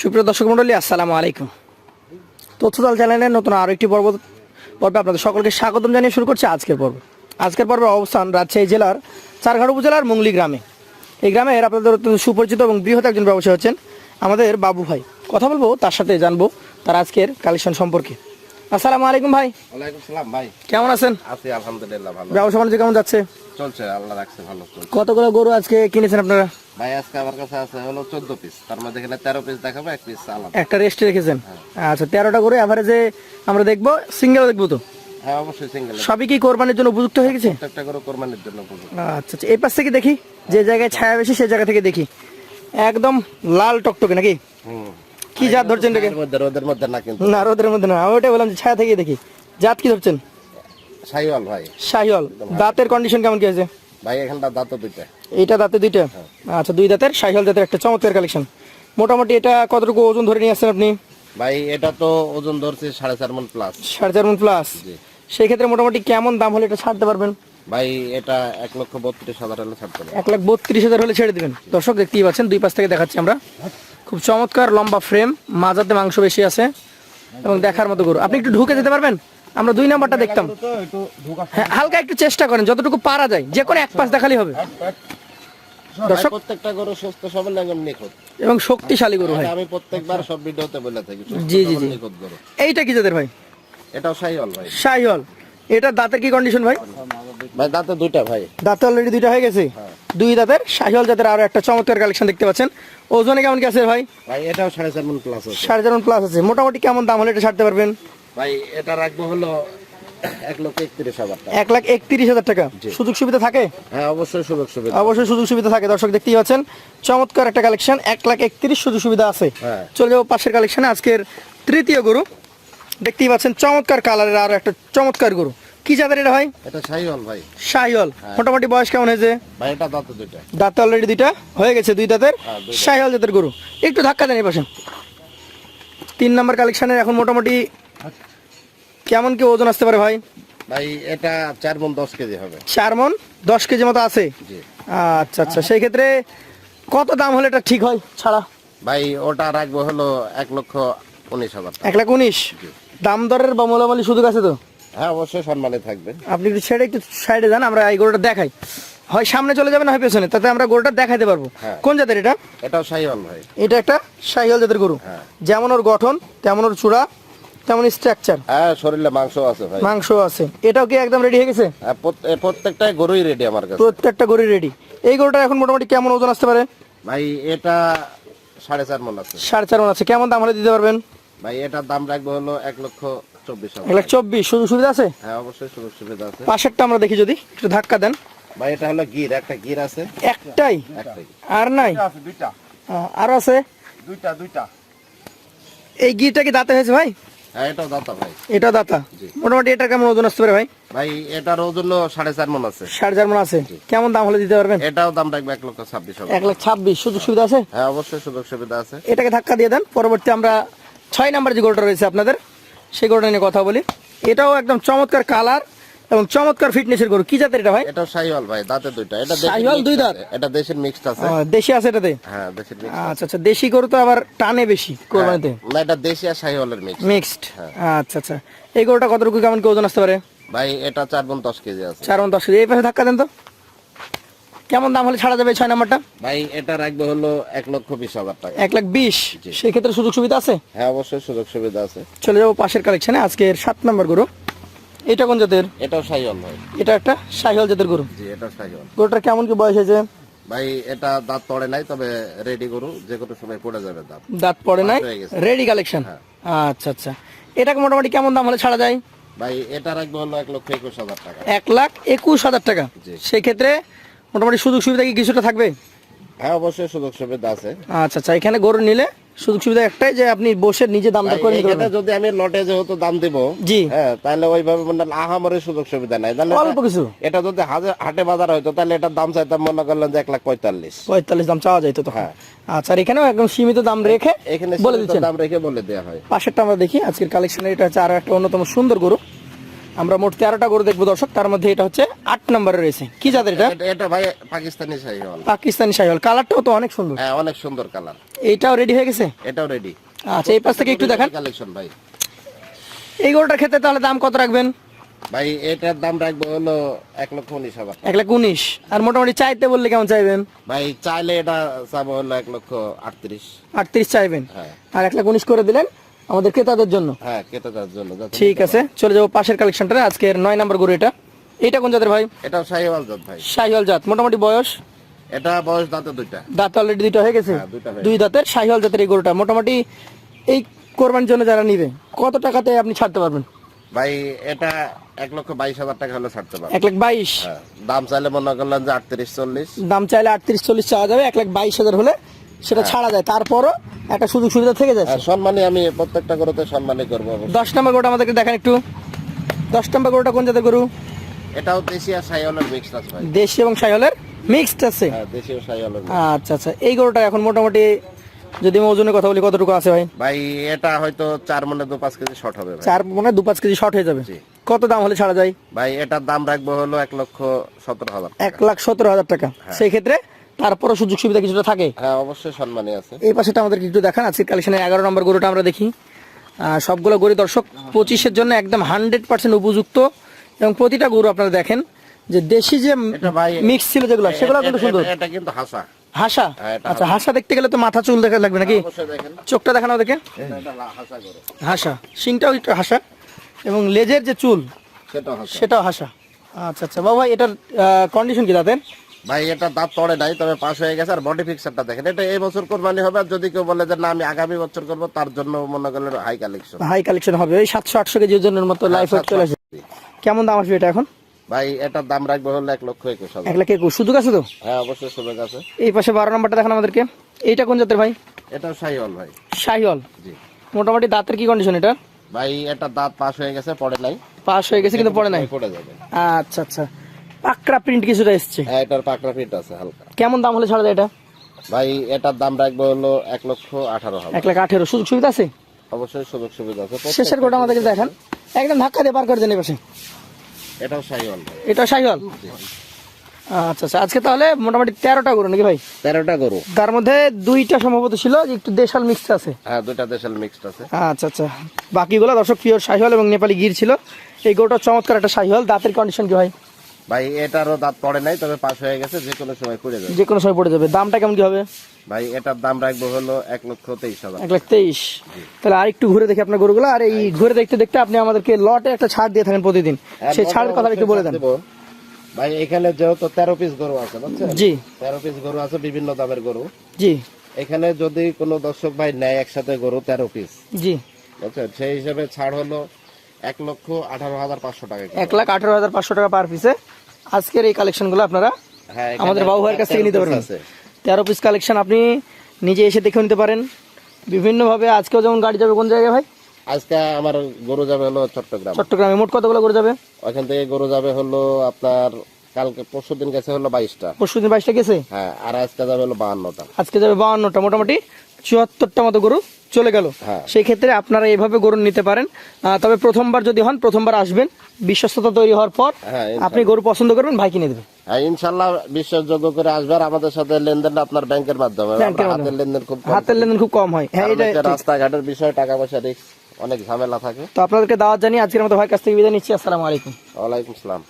সুপ্রিয় দর্শক মন্ডলী আসসালামু আলাইকুম। তথ্যদল চ্যানেলের নতুন আরও একটি পর্ব পর্বে আপনাদের সকলকে স্বাগতম জানিয়ে শুরু করছে আজকের পর্ব। আজকের পর্বের অবস্থান রাজশাহী জেলার চারঘাট উপজেলার মুংলি গ্রামে। এই গ্রামের আপনাদের অত্যন্ত সুপরিচিত এবং বৃহৎ একজন ব্যবসায়ী হচ্ছেন আমাদের বাবু ভাই। কথা বলব তার সাথে জানব তার আজকের কালেকশন সম্পর্কে। আসসালামু আলাইকুম ভাই। ওয়ালাইকুম সালাম ভাই। কেমন আছেন? আছি আলহামদুলিল্লাহ ভালো। ব্যবসা বাণিজ্য কেমন যাচ্ছে? চলছে আল্লাহ রাখছে ভালো কতগুলো গরু আজকে কিনেছেন আপনারা? ভাই আজকে আমার কাছে আছে হলো চোদ্দ পিস তার মধ্যে এখানে তেরো পিস দেখাবো এক পিস আলাদা। একটা রেস্টে রেখেছেন? আচ্ছা তেরোটা গরু অ্যাভারেজে আমরা দেখব সিঙ্গেল দেখব তো? হ্যাঁ অবশ্যই সিঙ্গেল সবই কি কোরবানির জন্য উপযুক্ত হয়ে গেছে? প্রত্যেকটা করে কোরবানির জন্য উপযুক্ত। আচ্ছা আচ্ছা এই পাশ থেকে দেখি যে জায়গায় ছায়া বেশি সেই জায়গা থেকে দেখি। একদম লাল টকটকে নাকি? কি জাত ধরছেন এটাকে? রোদের মধ্যে না কিন্তু। না রোদের মধ্যে না আমি ওটাই বললাম যে ছায়া থেকে দেখি। জাত কি ধরছেন? সাইওয়াল ভাই। শাহিওল দাঁতের কন্ডিশন কেমন কি আছে ভাই এখানটা দাঁত দুইটা। এইটা দাঁতে দুইটা? আচ্ছা দুই দাঁতের শাহিওল দাঁতের একটা চমৎকার কালেকশন মোটামুটি এটা কতটুকু ওজন ধরে নিয়ে আসছেন আপনি? ভাই এটা তো ওজন ধরছে সাড়ে চার মন প্লাস সাড়ে চার মন প্লাস সেই ক্ষেত্রে মোটামুটি কেমন দাম হলে এটা ছাড়তে পারবেন? ভাই এটা এক লক্ষ বত্রিশ হাজার হলে ছাড়তে হবে এক লাখ বত্রিশ হাজার হলে ছেড়ে দিবেন। দর্শক দেখতেই পাচ্ছেন দুই পাশ থেকে দেখাচ্ছি আমরা। খুব চমৎকার লম্বা ফ্রেম মাজাতে মাংস বেশি আছে। এবং দেখার মতো গরু। আপনি একটু ঢুকে যেতে পারবেন? আমরা দুই নাম্বারটা দেখতাম। হ্যাঁ হালকা একটু চেষ্টা করেন যতটুকু পারা যায় যে কোনো এক পাশ দেখালেই হবে। দর্শক প্রত্যেকটা গরু সুস্থ সবল একদম নিখুঁত। এবং শক্তিশালী গরু হয় আমি প্রত্যেকবার সব ভিডিওতে বলে থাকি জি, জি, জি। নিখুঁত গরু। এইটা কি যাদের ভাই? এটাও ভাই। এটা দাঁতের কি কন্ডিশন ভাই? ভাই দাঁতে দুইটা ভাই। দাঁতে অলরেডি দুইটা হয়ে গেছে? দুই দাঁতের শাহিওয়াল জাতের আরও একটা চমৎকার কালেকশন দেখতে পাচ্ছেন। ওজনে কেমন কি আছে ভাই? ভাই এটাও সাড়ে চার মন প্লাস আছে। সাড়ে চার প্লাস আছে। মোটামুটি কেমন দাম হলে এটা ছাড়তে পারবেন? ভাই এটা রাখব হলো এক লক্ষ একত্রিশ হাজার টাকা। এক লাখ একত্রিশ হাজার টাকা। সুযোগ সুবিধা থাকে? হ্যাঁ অবশ্যই সুযোগ সুবিধা। অবশ্যই সুযোগ সুবিধা থাকে। দর্শক দেখতেই পাচ্ছেন চমৎকার একটা কালেকশন এক লাখ একত্রিশ সুযোগ সুবিধা আছে। হ্যাঁ। চলে যাব পাশের কালেকশনে আজকের তৃতীয় গরু। দেখতেই পাচ্ছেন চমৎকার কালারের আর একটা চমৎকার গরু। কি জাতের এটা ভাই? এটা সাইওয়াল ভাই। শাহিওল মোটামুটি বয়স কেমন হয়েছে? ভাই এটা দাঁতে দুইটা। দাঁত অলরেডি দুইটা? হয়ে গেছে দুই দাঁতের? হ্যাঁ। শাহিওল জাতের গরু। একটু ধাক্কা দেন এই পাশে। তিন নাম্বার কালেকশনের এখন মোটামুটি কেমন কি ওজন আসতে পারে ভাই? ভাই এটা চার মন দশ কেজি হবে। চার মন দশ কেজি মতো আছে? আচ্ছা আচ্ছা সেই ক্ষেত্রে কত দাম হলে এটা ঠিক হয় ছাড়া? ভাই ওটা রাখব হলো এক লক্ষ উনিশ হাজার এক লাখ উনিশ? দাম দরের বা মোলামালি সুযোগ আছে তো? হ্যাঁ অবশ্যই সম্মানে থাকবে। আপনি একটু ছেড়ে একটু সাইডে যান আমরা এই গরুটা দেখাই। হয় সামনে চলে যাবেন হয় পেছনে? তাতে আমরা গরুটা দেখাইতে পারব। হ্যাঁ। কোন জাতের এটা? এটাও সাইওয়াল ভাই। এটা একটা সাইহল জাতের গরু। হ্যাঁ। যেমন ওর গঠন তেমন ওর চূড়া তেমন স্ট্রাকচার হ্যাঁ শরীরে মাংস আছে ভাই। মাংস আছে। এটাও কি একদম রেডি হয়ে গেছে? হ্যাঁ, প্রত- প্রত্যেকটাই গরুই রেডি আমার কাছে। প্রত্যেকটা গরু রেডি এই গরুটা এখন মোটামুটি কেমন ওজন আসতে পারে? ভাই এটা সাড়ে চার মন আছে। সাড়ে চার মন আছে। কেমন দাম হলে দিতে পারবেন? ভাই এটার দাম রাখব হলো এক লক্ষ চব্বিশ এক লাখ চব্বিশ। সুযোগ সুবিধা আছে? হ্যাঁ অবশ্যই সুযোগ সুবিধা আছে। পাশেরটা আমরা দেখি যদি একটু ধাক্কা দেন। ভাই এটা হলো গির। একটা গির আছে। একটাই? একটাই। আর নাই? আছে দুইটা। আরও আছে? দুইটা দুইটা। এই গিটা কি দাঁতে হয়েছে ভাই? এটাও দাতা ভাই। এটা দাতা? মোটামুটি এটা কেমন ওজন আসতে পারে ভাই? ভাই এটার ওজন সাড়ে চার মন আছে। সাড়ে চার মন আছে। কেমন দাম হলে দিতে পারবেন? এটাও দাম রাখবে এক লক্ষ ছাব্বিশ এক লাখ ছাব্বিশ সুযোগ সুবিধা আছে? হ্যাঁ অবশ্যই সুযোগ সুবিধা আছে। এটাকে ধাক্কা দিয়ে দেন। পরবর্তী আমরা ছয় নাম্বার যে গোলটা রয়েছে আপনাদের সেই গোলটা নিয়ে কথা বলি। এটাও একদম চমৎকার কালার। এবং চমৎকার ফিটনেসের গরু। কি জাতের এটা ভাই? এটা সাইওয়াল ভাই দাঁতে দুইটা। এটা শাহিওয়াল দুই দাঁত? এটা দেশের মিক্সড আছে। আহ, দেশি আছে এটাতে? হ্যাঁ দেশের মিক্সড আচ্ছা আচ্ছা দেশি গরু তো আবার টানে বেশি কোরবানিতে? না এটা দেশি আর মিক্স মিক্সড হ্যাঁ। আচ্ছা আচ্ছা। এই গরুটা কতটুকু কেমন কি ওজন আসতে পারে? ভাই এটা চার মন দশ কেজি আছে। চার মন দশ কেজি। এই পাশে ধাক্কা দেন তো। কেমন দাম হলে ছাড়া যাবে এই ছয় নাম্বারটা? ভাই এটা রাখবে হলো এক লক্ষ বিশ হাজার টাকা। এক লাখ বিশ? সেই ক্ষেত্রে সুযোগ সুবিধা আছে? হ্যাঁ অবশ্যই সুযোগ সুবিধা আছে। চলে যাব পাশের কালেকশনে আজকের সাত নাম্বার গরু। এটা কোন জাতের? এটাও শাহিওয়াল ভাই। এটা একটা শাহিওয়াল জাতের গরু। জি এটা শাহিওয়াল গরুটার কেমন কি বয়স হয়েছে? ভাই এটা দাঁত পড়ে নাই তবে রেডি গরু যে কোনো সময় পড়ে যাবে দাঁত। দাঁত পড়ে নাই? রেডি কালেকশন হ্যাঁ। আচ্ছা আচ্ছা। এটাকে মোটামুটি কেমন দাম হলে ছাড়া যায়? ভাই এটা রাখবে হলো এক লক্ষ একুশ হাজার টাকা। এক লাখ একুশ হাজার টাকা। জি। সেই ক্ষেত্রে মোটামুটি সুযোগ সুবিধা কি কিছুটা থাকবে? হ্যাঁ অবশ্যই সুযোগ সুবিধা আছে। আচ্ছা আচ্ছা এখানে গরু নিলে সুযোগ সুবিধা একটাই যে আপনি বসে নিজে দাম দর ভাই, করে নিতে পারবেন। যদি আমি লটে যেহেতু দাম দিব জি। হ্যাঁ তাহলে ওইভাবে মানে আহামরের সুযোগ সুবিধা নাই। তাহলে অল্প কিছু। এটা যদি হাটে বাজার হয়তো তাহলে এটার দাম চাইতাম মনে করলেন যে এক লাখ পঁয়তাল্লিশ। পঁয়তাল্লিশ দাম চাওয়া তো হ্যাঁ। আচ্ছা আর এখানেও একদম সীমিত দাম রেখে এখানে বলে দিচ্ছেন। দাম রেখে বলে দেওয়া হয়। পাশেরটা আমরা দেখি আজকের কালেকশনের এটা হচ্ছে আরও একটা অন্যতম সুন্দর গরু। আমরা মোট তেরোটা গরু দেখব দর্শক। তার মধ্যে এটা হচ্ছে আট নম্বরে রয়েছে কি জাতের এটা? এটা- ভাই পাকিস্তানি শাহিওয়াল। পাকিস্তানি সাইহল কালারটাও তো অনেক সুন্দর। হ্যাঁ অনেক সুন্দর কালার। এইটাও রেডি হয়ে গেছে? এটাও রেডি আচ্ছা এই পাশ থেকে একটু দেখান। কালেকশন ভাই। এই গরুটার ক্ষেত্রে তাহলে দাম কত রাখবেন? ভাই এটার দাম রাখব হলো এক লক্ষ উনিশ হাজার এক লাখ উনিশ। আর মোটামুটি চাইতে বললে কেমন চাইবেন? ভাই চাইলে এটা চাবো হলো এক লক্ষ আটত্রিশ। আটত্রিশ চাইবেন। হ্যাঁ। আর এক লাখ উনিশ করে দিলেন। আমাদের ক্রেতাদের জন্য। হ্যাঁ জন্য ঠিক আছে চলে যাব পাশের কালেকশনটা আজকের নয় নম্বর গরু এটা। এটা কোন জাতের ভাই? এটা শাহিওয়াল জাত ভাই। শাহিওয়াল জাত। মোটামুটি বয়স? এটা বয়স দাঁতে দুইটা। দাঁত অলরেডি দুইটা হয়ে গেছে? হ্যাঁ, দুই দাঁতের শাহিওয়াল জাতের এই গরুটা। মোটামুটি এই কোরবানির জন্য যারা নিবে কত টাকাতে আপনি ছাড়তে পারবেন? ভাই এটা এক লক্ষ বাইশ হাজার টাকা হলে ছাড়তে পারব এক লাখ বাইশ? হ্যাঁ দাম চাইলে মনে করলেন যে আটত্রিশ চল্লিশ। দাম চাইলে আটত্রিশ চল্লিশ চাওয়া যাবে। এক লাখ বাইশ হাজার হলে সেটা ছাড়া যায়। তারপরও একটা সুযোগ সুবিধা থেকে যায় হ্যাঁ সম্মানই আমি প্রত্যেকটা গরুতে সম্মানই করব দশ নম্বর গরুটা আমাদেরকে দেখেন একটু। দশ নম্বর গরুটা কোন জাতের গরু? এটাও দেশি আর শাহিওয়ালের মিক্স আছে ভাই। দেশি এবং শাহিওয়ালের মিক্সড আছে। হ্যাঁ দেশি ও mix। আচ্ছা আচ্ছা। এই গরুটা এখন মোটামুটি যদি আমি ওজনের কথা বলি কতটুকু আছে ভাই? ভাই এটা হয়তো চার মনে দু পাঁচ কেজি শর্ট হবে ভাই। চার মানে দু পাঁচ কেজি শর্ট হয়ে যাবে। জি। কত দাম হলে ছাড়া যায়? ভাই এটার দাম রাখব হলো এক লক্ষ সতেরো হাজার এক লাখ সতেরো হাজার টাকা। সেই ক্ষেত্রে তারপরও সুযোগ সুবিধা কিছুটা থাকে। হ্যাঁ অবশ্যই সম্মানই আছে। এই পাশেটা আমাদেরকে একটু দেখান আজকে কালেকশনের এগারো নম্বর গরুটা আমরা দেখি। সবগুলো গরু দর্শক পঁচিশের জন্য একদম হান্ড্রেড পার্সেন্ট উপযুক্ত। এবং প্রতিটা গরু আপনারা দেখেন যে দেশি যে মিক্স ছিল যেগুলো সেগুলো কিন্তু সুন্দর। এটা- কিন্তু হাসা। হাসা? হ্যাঁ, আচ্ছা হাসা। দেখতে গেলে তো মাথা চুল দেখা লাগবে নাকি? চোখটা দেখানো দেখে হাসা শিংটাও একটু হাসা। এবং লেজের যে চুল সেটাও হাসা। সেটাও আচ্ছা আচ্ছা। বাবা এটার কন্ডিশন কি দাঁতের ভাই এটা দাঁত পড়ে নাই তবে পাস হয়ে গেছে। আর বডি ফিক্সারটা দেখেন এটা এই বছর কোরবানি হবে। আর যদি কেউ বলে যে না আমি আগামী বছর করব তার জন্য মনে করলে হাই কালেকশন হাই কালেকশন হবে। ওই সাতশো আটশো কেজি ওজনের মতো লাইফ ওয়েট চলে আসবে। কেমন দাম আসবে এটা এখন? ভাই এটার দাম রাখব হলো এক লক্ষ একুশ হাজার। এক লাখ একুশ। সুযোগ আছে তো? হ্যাঁ অবশ্যই সুযোগ আছে। এই পাশে বারো নম্বরটা দেখান আমাদেরকে। এইটা কোন জাতের ভাই? এটা শাহিওয়াল ভাই। শাহিওয়াল। জি। মোটামুটি দাঁতের কি কন্ডিশন এটা? ভাই এটা দাঁত পাস হয়ে গেছে পড়ে নাই। পাস হয়ে গেছে কিন্তু পড়ে নাই। পড়ে যাবে। আচ্ছা আচ্ছা। পাকড়া প্রিন্ট কিছুটা এসছে। হ্যাঁ এটার পাকড়া প্রিন্ট আছে হালকা। কেমন দাম হলে ছাড়া যায় এটা? ভাই এটার দাম রাখব হলো এক লক্ষ আঠারো এক লাখ আঠেরো সুযোগ সুবিধা আছে? অবশ্যই সুযোগ সুবিধা আছে শেষের কোটা আমাদেরকে দেখান। একদম ধাক্কা দিয়ে পার করে দেন এই পাশে এটাও শাহিওয়াল ভাই এটা শাহিওয়াল আচ্ছা আচ্ছা আজকে তাহলে মোটামুটি তেরোটা গরু নাকি ভাই? তেরোটা গরু। তার মধ্যে দুইটা সম্ভবত ছিল একটু দেশাল মিক্স আছে। হ্যাঁ দুইটা দেশাল মিক্সড আছে। আচ্ছা আচ্ছা। বাকিগুলো দর্শক পিওর শাহিওয়াল এবং নেপালি গির ছিল। এই গরুটা চমৎকার একটা শাহিওয়াল দাঁতের কন্ডিশন কি ভাই? ভাই এটারও দাঁত পড়ে নাই তবে পাস হয়ে গেছে যে কোনো সময় পড়ে যাবে। যে কোনো সময় পড়ে যাবে। দামটা কেমন কি হবে? ভাই এটার দাম রাখব হলো এক লক্ষ তেইশ হাজার। এক লাখ তেইশ। তাহলে আর একটু ঘুরে দেখি আপনার গরুগুলো। আর এই ঘুরে দেখতে দেখতে আপনি আমাদেরকে লটে একটা ছাড় দিয়ে থাকেন প্রতিদিন। সেই ছাড়ের কথা একটু বলে দেন। ভাই এখানে যেহেতু তেরো পিস গরু আছে বুঝছেন? জি। তেরো পিস গরু আছে বিভিন্ন দামের গরু। জি। এখানে যদি কোনো দর্শক ভাই নেয় একসাথে গরু তেরো পিস জি। বুঝছেন? সেই হিসাবে ছাড় হলো এক লক্ষ আঠারো হাজার পাঁচশো টাকা। এক লাখ আঠারো হাজার পাঁচশো টাকা পার পিসে। আজকের এই কালেকশনগুলো আপনারা হ্যাঁ আমাদের বাবু ভাইয়ের কাছ থেকে নিতে পারবেন। তেরো পিস কালেকশন আপনি নিজে এসে দেখে নিতে পারেন। বিভিন্নভাবে আজকেও যেমন গাড়ি যাবে কোন জায়গায় ভাই? আজকে আমার গরু যাবে হলো চট্টগ্রাম। চট্টগ্রামে মোট কতগুলো করে যাবে? ওইখান থেকে গরু যাবে হলো আপনার কালকে পরশু দিন গেছে হলো বাইশটা। পরশু দিন বাইশটা গেছে? হ্যাঁ আর আজকে যাবে হলো বাহান্নটা। আজকে যাবে বাউান্নটা মোটামুটি। চুয়াত্তরটা মতো গরু চলে গেল। হ্যাঁ। সেই ক্ষেত্রে আপনারা এইভাবে গরু নিতে পারেন। তবে প্রথমবার যদি হন প্রথমবার আসবেন। বিশ্বস্ততা তৈরি হওয়ার পর হ্যাঁ আপনি গরু পছন্দ করবেন ভাই কিনে দেবে হ্যাঁ ইনশাল্লাহ বিশ্বাসযোগ্য করে আসবে। আর আমাদের সাথে লেনদেন আপনার ব্যাংকের মাধ্যমে হাতের লেনদেন খুব কম হাতের লেনদেন খুব কম হয়। হ্যাঁ এটা রাস্তাঘাটের বিষয় টাকা পয়সা রিস্ক অনেক ঝামেলা থাকে। তো আপনাদেরকে দাওয়াত জানিয়ে আজকের মতো ভাই কাছ থেকে বিদায় নিচ্ছি। আসসালামু আলাইকুম। ওয়ালাইকুম আসসালাম।